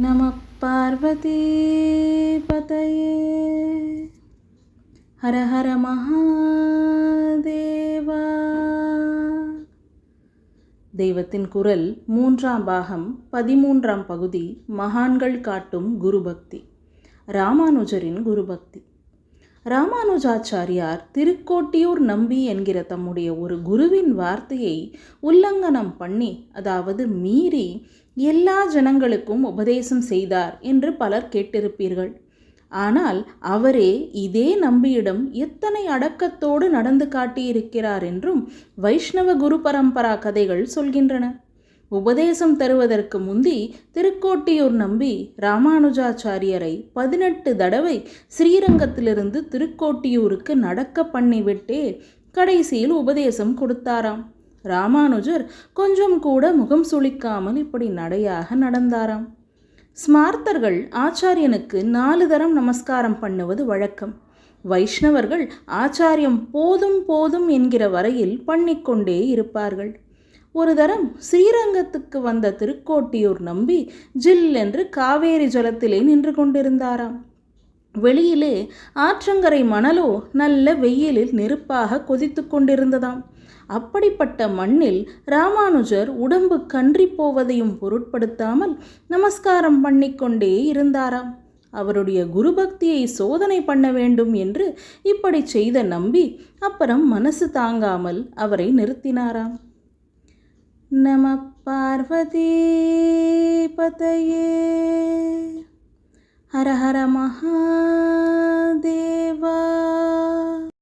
நம பார்வதி பதையே. ஹர ஹர மகாதேவா. தெய்வத்தின் குரல் மூன்றாம் பாகம் பதிமூன்றாம் பகுதி மகான்கள் காட்டும் குருபக்தி. ராமானுஜரின் குருபக்தி. ராமானுஜாச்சாரியார் திருக்கோட்டியூர் நம்பி என்கிற தம்முடைய ஒரு குருவின் வார்த்தையை உல்லங்கனம் பண்ணி அதாவது மீறி எல்லா ஜனங்களுக்கும் உபதேசம் செய்தார் என்று பலர் கேட்டிருப்பீர்கள். ஆனால் அவரே இதே நம்பியிடம் எத்தனை அடக்கத்தோடு நடந்து காட்டியிருக்கிறார் என்றும் வைஷ்ணவ குரு பரம்பரா கதைகள் சொல்கின்றன. உபதேசம் தருவதற்கு முந்தி திருக்கோட்டியூர் நம்பி ராமானுஜாச்சாரியரை பதினெட்டு தடவை ஸ்ரீரங்கத்திலிருந்து திருக்கோட்டியூருக்கு நடக்க பண்ணிவிட்டே கடைசியில் உபதேசம் கொடுத்தாராம். ராமானுஜர் கொஞ்சம் கூட முகம் சுளிக்காமல் இப்படி நடையாக நடந்தாராம். ஸ்மார்த்தர்கள் ஆச்சாரியனுக்கு நாலு தரம் நமஸ்காரம் பண்ணுவது வழக்கம். வைஷ்ணவர்கள் ஆச்சாரியம் போதும் போதும் என்கிற வரையில் பண்ணிக்கொண்டே இருப்பார்கள். ஒரு தரம் ஸ்ரீரங்கத்துக்கு வந்த திருக்கோட்டியூர் நம்பி ஜில் என்று காவேரி ஜலத்திலே நின்று கொண்டிருந்தாராம். வெளியிலே ஆற்றங்கரை மணலோ நல்ல வெயிலில் நெருப்பாக கொதித்து கொண்டிருந்ததாம். அப்படிப்பட்ட மண்ணில் ராமானுஜர் உடம்பு கன்றி போவதையும் பொருட்படுத்தாமல் நமஸ்காரம் பண்ணிக்கொண்டே இருந்தாராம். அவருடைய குருபக்தியை சோதனை பண்ண வேண்டும் என்று இப்படி செய்த நம்பி அப்புறம் மனசு தாங்காமல் அவரை நிறுத்தினாராம். நம பார்வதி பதையே ஹர ஹர மகாதேவா